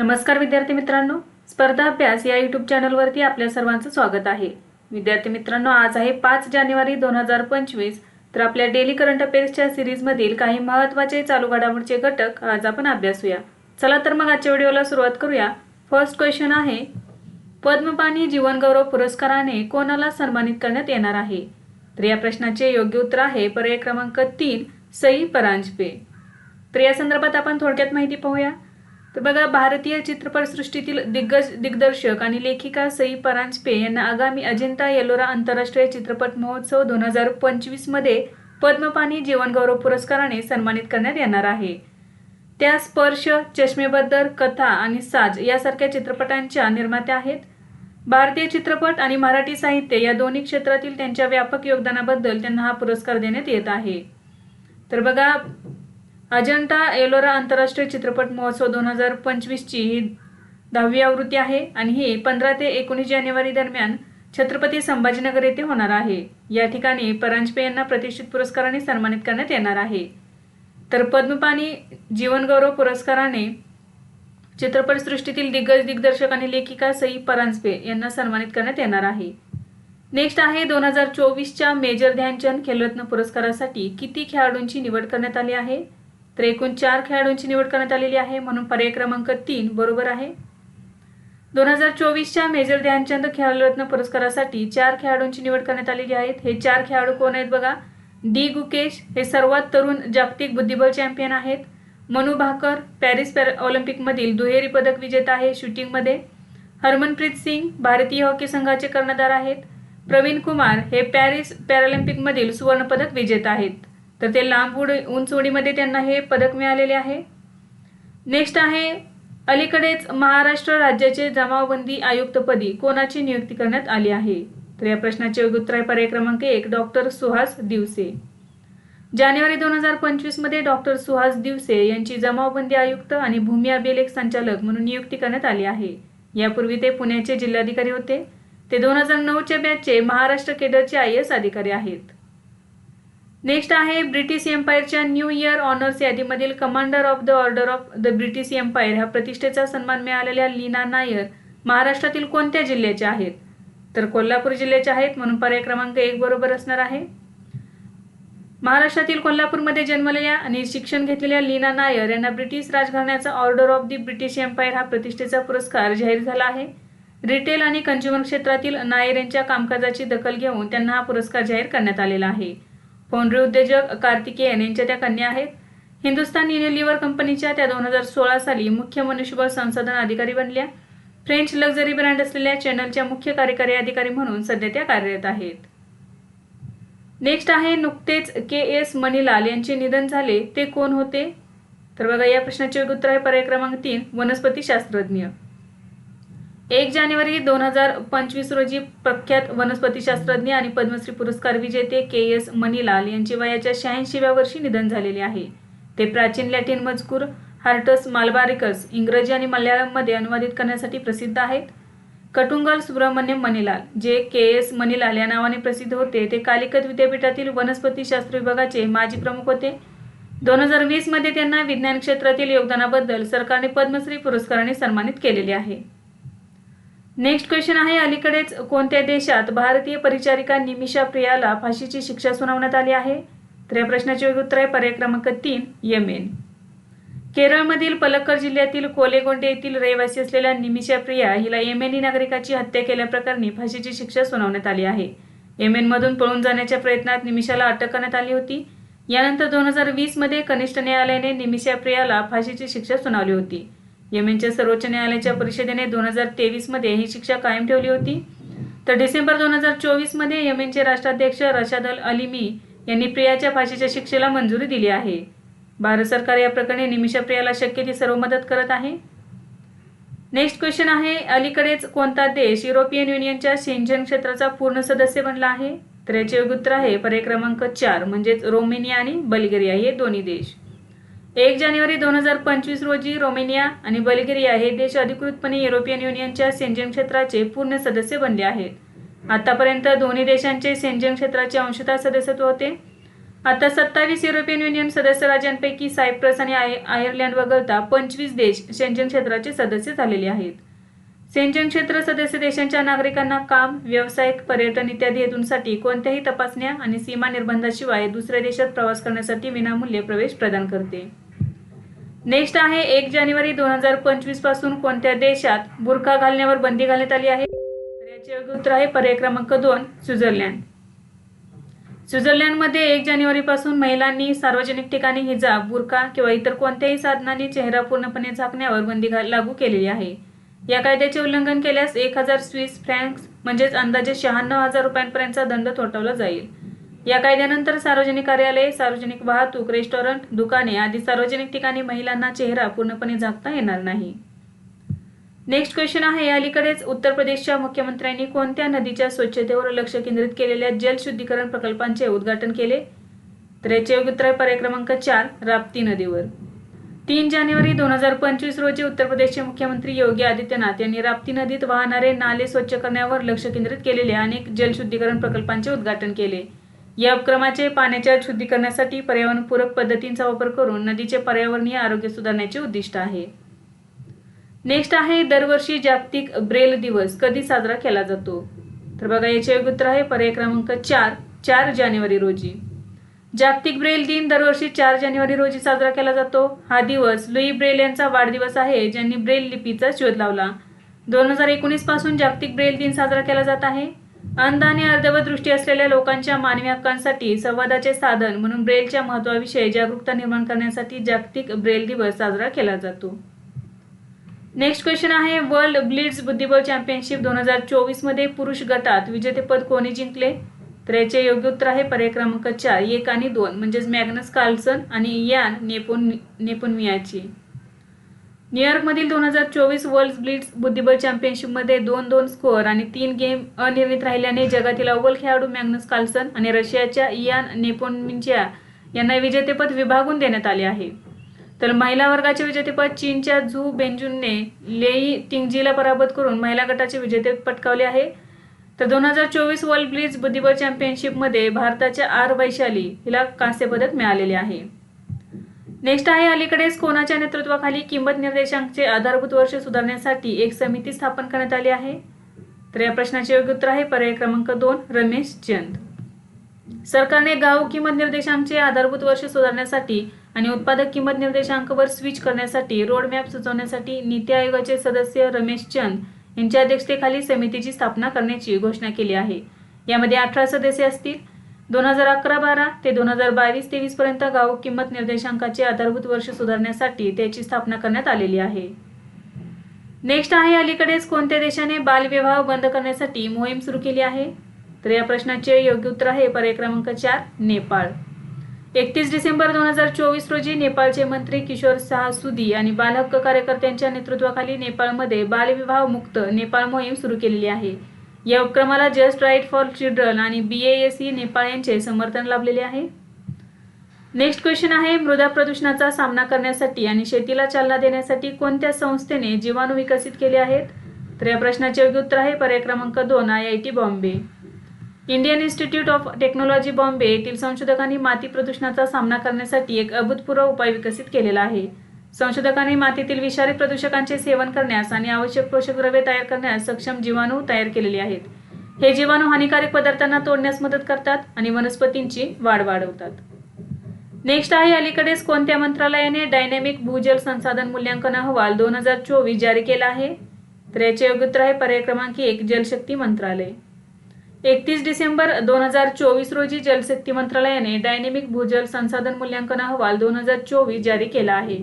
नमस्कार विद्यार्थी मित्रांनो. स्पर्धा अभ्यास या यूट्यूब चॅनलवरती आपल्या सर्वांचं स्वागत आहे. विद्यार्थी मित्रांनो आज आहे पाच जानेवारी दोन हजार पंचवीस. तर आपल्या डेली करंट अफेअर्सच्या सिरीजमधील काही महत्त्वाचे चालू घडामोडचे घटक आज आपण अभ्यासूया चला तर मग आजच्या व्हिडिओला सुरुवात करूया. फर्स्ट क्वेश्चन आहे पद्मपाणी जीवनगौरव पुरस्काराने कोणाला सन्मानित करण्यात येणार आहे? तर या प्रश्नाचे योग्य उत्तर आहे पर्याय क्रमांक तीन सई परांजपे. तर या संदर्भात आपण थोडक्यात माहिती पाहूया. तर बघा भारतीय चित्रपटसृष्टीतील दिग्गज दिग्दर्शक आणि लेखिका सई परांजपे यांना आगामी अजिंठा येलोरा आंतरराष्ट्रीय चित्रपट महोत्सव दोन हजार पंचवीसमध्ये पद्मपाणी जीवनगौरव पुरस्काराने सन्मानित करण्यात येणार आहे. त्या स्पर्श चष्मेबद्दल कथा आणि साज यासारख्या चित्रपटांच्या निर्मात्या आहेत. भारतीय चित्रपट आणि मराठी साहित्य या दोन्ही क्षेत्रातील त्यांच्या व्यापक योगदानाबद्दल त्यांना हा पुरस्कार देण्यात येत आहे. तर बघा अजंठा एलोरा आंतरराष्ट्रीय चित्रपट महोत्सव दोन हजार पंचवीसची ही दहावी आवृत्ती आहे आणि ही पंधरा ते एकोणीस जानेवारी दरम्यान छत्रपती संभाजीनगर येथे होणार आहे. या ठिकाणी परांजपे यांना प्रतिष्ठित पुरस्काराने सन्मानित करण्यात येणार आहे. तर पद्मपाणी जीवनगौरव पुरस्काराने चित्रपटसृष्टीतील दिग्गज दिग्दर्शक आणि लेखिका सई परांजपे यांना सन्मानित करण्यात येणार आहे. नेक्स्ट आहे दोन हजार चोवीसच्या मेजर ध्यानचंद खेलरत्न पुरस्कारासाठी किती खेळाडूंची निवड करण्यात आली आहे? तर एकूण चार खेळाडूंची निवड करण्यात आलेली आहे म्हणून पर्याय क्रमांक तीन बरोबर आहे. दोन हजार चोवीसच्या मेजर ध्यानचंद खेळरत्न पुरस्कारासाठी चार खेळाडूंची निवड करण्यात आलेली आहेत हे चार खेळाडू कोण आहेत बघा? डी गुकेश हे सर्वात तरुण जागतिक बुद्धिबळ चॅम्पियन आहेत. मनु भाकर पॅरिस पॅर ऑलिम्पिकमधील दुहेरी पदक विजेता आहे शूटिंगमध्ये. हरमनप्रीत सिंग भारतीय हॉकी संघाचे कर्णधार आहेत. प्रवीण कुमार हे पॅरिस पॅरालिम्पिकमधील सुवर्णपदक विजेता आहेत. तर ते लांब उड उंच उडीमध्ये त्यांना हे पदक मिळालेले आहे. नेक्स्ट आहे अलीकडेच महाराष्ट्र राज्याचे जमावबंदी आयुक्तपदी कोणाची नियुक्ती करण्यात आली आहे? तर या प्रश्नाचे उत्तर आहे पर्याय क्रमांक एक डॉक्टर सुहास दिवसे. जानेवारी दोन हजार पंचवीसमध्ये डॉक्टर सुहास दिवसे यांची जमावबंदी आयुक्त आणि भूमी अभिलेख संचालक म्हणून नियुक्ती करण्यात आली आहे. यापूर्वी ते पुण्याचे जिल्हाधिकारी होते. ते दोन हजार नऊच्या बॅचचे महाराष्ट्र केडरचे आय एस अधिकारी आहेत. नेक्स्ट आहे ब्रिटिश एम्पायरच्या new year honours यादीमधील Commander of the Order of the British Empire ह्या प्रतिष्ठेचा सन्मान मिळालेल्या लीना नायर महाराष्ट्रातील कोणत्या जिल्ह्याच्या आहेत? तर कोल्हापूर जिल्ह्याच्या आहेत म्हणून पर्याय क्रमांक एक बरोबर असणार आहे. महाराष्ट्रातील कोल्हापूरमध्ये जन्मलेल्या आणि शिक्षण घेतलेल्या लीना नायर यांना British राजघराण्याचा Order of the British Empire हा प्रतिष्ठेचा पुरस्कार जाहीर झाला आहे. रिटेल आणि कंझ्युमर क्षेत्रातील नायर यांच्या कामकाजाची दखल घेऊन त्यांना हा पुरस्कार जाहीर करण्यात आलेला आहे. फोनरी उद्योजक कार्तिकेयन यांच्या त्या कन्या आहेत. हिंदुस्तान युनिलिव्हर कंपनीच्या त्या दोन हजार सोळा साली मुख्य मनुष्यबळ संसाधन अधिकारी बनल्या. फ्रेंच लक्झरी ब्रँड असलेल्या चॅनलच्या मुख्य कार्यकारी अधिकारी म्हणून सध्या त्या कार्यरत आहेत. नेक्स्ट आहे नुकतेच के एस मणिलाल यांचे निधन झाले. ते कोण होते? तर बघा या प्रश्नाचे उत्तर आहे पर्याय क्रमांक तीन वनस्पती शास्त्रज्ञ. एक जानेवारी दोन हजार पंचवीस रोजी प्रख्यात वनस्पतीशास्त्रज्ञ आणि पद्मश्री पुरस्कार विजेते के एस मणिलाल यांचे वयाच्या शहाऐंशीव्या वर्षी निधन झालेले आहे. ते प्राचीन लॅटिन मजकूर हार्टस मालबारिकस इंग्रजी आणि मल्याळममध्ये अनुवादित करण्यासाठी प्रसिद्ध आहेत. कटुंगल सुब्रमण्यम मणिलाल जे के एस मणिलाल या नावाने प्रसिद्ध होते ते कालिकत विद्यापीठातील वनस्पतीशास्त्र विभागाचे माजी प्रमुख होते. दोन हजार वीसमध्ये त्यांना विज्ञान क्षेत्रातील योगदानाबद्दल सरकारने पद्मश्री पुरस्काराने सन्मानित केलेले आहे. नेक्स्ट क्वेश्चन आहे अलीकडेच कोणत्या देशात भारतीय परिचारिका निमिषा प्रियाला फाशीची शिक्षा सुनावण्यात आली आहे? तर या प्रश्नाचे योग्य उत्तर आहे पर्याय क्रमांक तीन येमेन. केरळमधील पलक्कड जिल्ह्यातील कोलेगोंडे येथील रहिवासी असलेल्या निमिषा प्रिया हिला येमेनी नागरिकाची हत्या केल्याप्रकरणी फाशीची शिक्षा सुनावण्यात आली आहे. येमेनमधून पळून जाण्याच्या प्रयत्नात निमिषाला अटक करण्यात आली होती. यानंतर दोन हजार वीसमध्ये कनिष्ठ न्यायालयाने निमिषा प्रियाला फाशीची शिक्षा सुनावली होती. येमेनच्या सर्वोच्च न्यायालयाच्या परिषदेने दोन हजार तेवीसमध्ये ही शिक्षा कायम ठेवली होती. तर डिसेंबर दोन हजार चोवीसमध्ये येमेनचे राष्ट्राध्यक्ष रशाद अल अलिमी यांनी प्रियाच्या फाशीच्या शिक्षेला मंजुरी दिली आहे. भारत सरकार या प्रकरणी निमिषा प्रियाला शक्य ती सर्व मदत करत आहे. नेक्स्ट क्वेश्चन आहे अलीकडेच कोणता देश युरोपियन युनियनच्या शेंजन क्षेत्राचा पूर्ण सदस्य बनला आहे? तर याचे योग्य उत्तर आहे पर्याय क्रमांक चार म्हणजेच रोमेनिया आणि बल्गेरिया हे दोन्ही देश. एक जानेवारी दोन हजार पंचवीस रोजी रोमेनिया आणि बल्गेरिया हे देश अधिकृतपणे युरोपियन युनियनच्या सेंजन क्षेत्राचे पूर्ण सदस्य बनले आहेत. आतापर्यंत दोन्ही देशांचे सेंजन क्षेत्राचे अंशतः सदस्यत्व होते. आता सत्तावीस युरोपियन युनियन सदस्य राज्यांपैकी सायप्रस आणि आय आयर्लंड वगळता पंचवीस देश सेंजन क्षेत्राचे सदस्य झालेले आहेत. सेंजन क्षेत्र सदस्य देशांच्या नागरिकांना काम व्यावसायिक पर्यटन इत्यादी हेतूंसाठी कोणत्याही तपासण्या आणि सीमा निर्बंधाशिवाय दुसऱ्या देशात प्रवास करण्यासाठी विनामूल्य प्रवेश प्रदान करते. नेक्स्ट आहे एक जानेवारी दोन हजार पंचवीसपासून कोणत्या देशात बुरखा घालण्यावर बंदी घालण्यात आली आहे? तर याचे योग्य उत्तर आहे पर्याय क्रमांक दोन स्वित्झर्लंड. स्वित्झर्लंडमध्ये एक जानेवारीपासून महिलांनी सार्वजनिक ठिकाणी हिजाब बुरखा किंवा इतर कोणत्याही साधनांनी चेहरा पूर्णपणे झाकण्यावर बंदी लागू केलेली आहे. या कायद्याचे उल्लंघन केल्यास एक हजार स्विस फ्रँक्स म्हणजेच अंदाजे शहाण्णव हजार रुपयांपर्यंतचा दंड थोटवला जाईल. या कायद्यानंतर सार्वजनिक कार्यालये सार्वजनिक वाहतूक रेस्टॉरंट दुकाने आदी सार्वजनिक ठिकाणी महिलांना चेहरा पूर्णपणे झाकता येणार नाही. नेक्स्ट क्वेश्चन आहे अलीकडेच उत्तर प्रदेशच्या मुख्यमंत्र्यांनी कोणत्या नदीच्या स्वच्छतेवर लक्ष केंद्रित केलेल्या जल शुद्धीकरण प्रकल्पांचे उद्घाटन केले? तर याचे योग्य उत्तर पर्याय क्रमांक चार राप्ती नदीवर. तीन जानेवारी दोन हजार पंचवीस रोजी उत्तर प्रदेशचे मुख्यमंत्री योगी आदित्यनाथ यांनी राप्ती नदीत वाहणारे नाले स्वच्छ करण्यावर लक्ष केंद्रित केलेले अनेक जलशुद्धीकरण प्रकल्पांचे उद्घाटन केले. या उपक्रमाचे पाण्याच्या शुद्धीकरणासाठी पर्यावरणपूरक पद्धतींचा वापर करून नदीचे पर्यावरणीय आरोग्य सुधारण्याचे उद्दिष्ट आहे. नेक्स्ट आहे दरवर्षी जागतिक ब्रेल दिवस कधी साजरा केला जातो? तर बघा याचे योग्य उत्तर आहे पर्याय क्रमांक चार चार जानेवारी रोजी. जागतिक ब्रेल दिन दरवर्षी चार जानेवारी रोजी साजरा केला जातो. हा दिवस लुई ब्रेल यांचा वाढदिवस आहे ज्यांनी ब्रेल लिपीचा शोध लावला. दोन हजार एकोणीसपासून जागतिक ब्रेल दिन साजरा केला जात आहे. अंध आणि अर्धवत दृष्टी असलेल्या लोकांच्या मानवी हक्कांसाठी संवादाचे साधन म्हणून ब्रेलच्या महत्वाविषयी जागरूकता निर्माण करण्यासाठी जागतिक ब्रेल दिवस साजरा केला जातो. नेक्स्ट क्वेश्चन आहे वर्ल्ड ब्लिड्स बुद्धिबळ चॅम्पियनशिप दोन हजार चोवीसमध्ये पुरुष गटात विजेतेपद कोणी जिंकले? तर याचे योग्य उत्तर आहे पर्याय क्रमांक चार एक आणि दोन म्हणजेच मॅग्नस कार्लसन आणि यान नेपोन नेपोनमियाची न्यूयॉर्कमधील दोन हजार चोवीस वर्ल्ड ब्लिट्स बुद्धिबळ चॅम्पियनशिपमध्ये दोन दोन स्कोअर आणि तीन गेम अनिर्णित राहिल्याने जगातील अव्वल खेळाडू मॅग्नस कार्लसन आणि रशियाच्या इयान नेपोनमिंच्या यांना विजेतेपद विभागून देण्यात आले आहे. तर महिला वर्गाचे विजेतेपद चीनच्या झू बेंजुनने लेई टिंगजीला पराभूत करून महिला गटाचे विजेतेपद पटकावले आहे. तर दोन हजार चोवीस वर्ल्ड ब्लिट्ज बुद्धिबळ चॅम्पियनशिपमध्ये भारताच्या आर वैशाली हिला कांस्य पदक मिळालेले आहे. नेक्स्ट आहे अलीकडेच कोणाच्या नेतृत्वाखाली किंमत निर्देशांकचे आधारभूत वर्ष सुधारण्यासाठी एक समिती स्थापन करण्यात आली आहे? तर या प्रश्नाचे योग्य उत्तर आहे पर्याय क्रमांक दोन रमेश चंद. सरकारने गाव किंमत निर्देशांकचे आधारभूत वर्ष सुधारण्यासाठी आणि उत्पादक किंमत निर्देशांकवर स्विच करण्यासाठी रोडमॅप सुचवण्यासाठी नीती आयोगाचे सदस्य रमेश चंद यांच्या अध्यक्षतेखाली समितीची स्थापना करण्याची घोषणा केली आहे. यामध्ये अठरा सदस्य असतील. दोन हजार अकरा बारा ते दोन हजार बावीस तेवीस पर्यंत गाव किंमत निर्देशांकाचे आधारभूत वर्ष सुधारण्यासाठी त्याची स्थापना करण्यात आलेली आहे. नेक्स्ट आहे अलीकडेच कोणत्या देशाने बालविवाह बंद करण्यासाठी मोहीम सुरू केली आहे? तर या प्रश्नाचे योग्य उत्तर आहे. पर्याय क्रमांक चार नेपाळ. एकतीस डिसेंबर दोन हजार चोवीस रोजी नेपाळचे मंत्री किशोर साहसुदी आणि बालहक्क कार्यकर्त्यांच्या नेतृत्वाखाली नेपाळमध्ये बालविवाह मुक्त नेपाळ मोहीम सुरू केलेली आहे. या उपक्रमाला जस्ट राईट फॉर चिल्ड्रन आणि बी एस ई नेपाळ यांचे समर्थन लाभलेले आहे. नेक्स्ट क्वेश्चन आहे मृदा प्रदूषणाचा सामना करण्यासाठी आणि शेतीला चालना देण्यासाठी कोणत्या संस्थेने जीवाणू विकसित केले आहेत? तर या प्रश्नाचे योग्य उत्तर आहे पर्याय क्रमांक दोन I I T Bombay. Indian Institute of Technology Bombay येथील संशोधकांनी माती प्रदूषणाचा सामना करण्यासाठी एक अभूतपूर्व उपाय विकसित केलेला आहे. संशोधकांनी मातीतील विषारी प्रदूषकांचे सेवन करण्यास आणि आवश्यक पोषक द्रव्ये तयार करण्यास सक्षम जीवाणू तयार केलेले आहेत. हे जीवाणू हानिकारक पदार्थांना तोडण्यास मदत करतात आणि वनस्पतींची वाढ वाढवतात. नेक्स्ट आहे अलीकडेच कोणत्या मंत्रालयाने डायनॅमिक भूजल संसाधन मूल्यांकन अहवाल दोन हजार चोवीस जारी केला आहे? तर याचे योग्य उत्तर आहे पर्याय क्रमांक एक जलशक्ती मंत्रालय. एकतीस डिसेंबर दोन हजार चोवीस रोजी जलशक्ती मंत्रालयाने डायनेमिक भूजल संसाधन मूल्यांकन अहवाल दोन हजार चोवीस जारी केला आहे.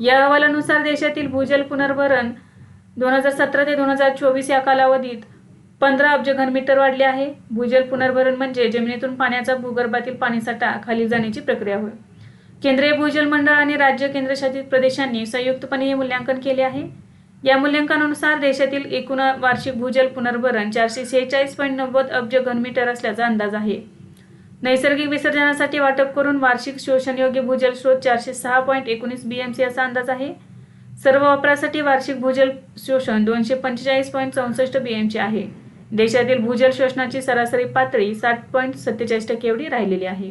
या अहवालानुसार देशातील भूजल पुनर्भरण दोन हजार सतरा ते दोन हजार चोवीस या कालावधीत पंधरा अब्ज घनमीटर वाढले आहे. भूजल पुनर्भरण म्हणजे जमिनीतून पाण्याचा भूगर्भातील पाणीसाठा खाली जाण्याची प्रक्रिया होय. केंद्रीय भूजल मंडळ आणि राज्य केंद्रशासित प्रदेशांनी संयुक्तपणे हे मूल्यांकन केले आहे. या मूल्यांकनानुसार देशातील एकूण वार्षिक भूजल पुनर्भरण चारशे सेहेचाळीस पॉईंट नव्वद अब्ज घनमीटर असल्याचा अंदाज आहे. नैसर्गिक विसर्जनासाठी वाटप करून वार्षिक शोषणयोग्य भूजल स्रोत चारशे सहा पॉईंट एकोणीस बीएमसी असा अंदाज आहे. सर्व वापरासाठी वार्षिक भूजल शोषण दोनशे पंचेचाळीस पॉईंट चौसष्ट बीएमची आहे. देशातील भूजल शोषणाची सरासरी पातळी साठ पॉईंट सत्तेचाळीस टक्के एवढी राहिलेली आहे.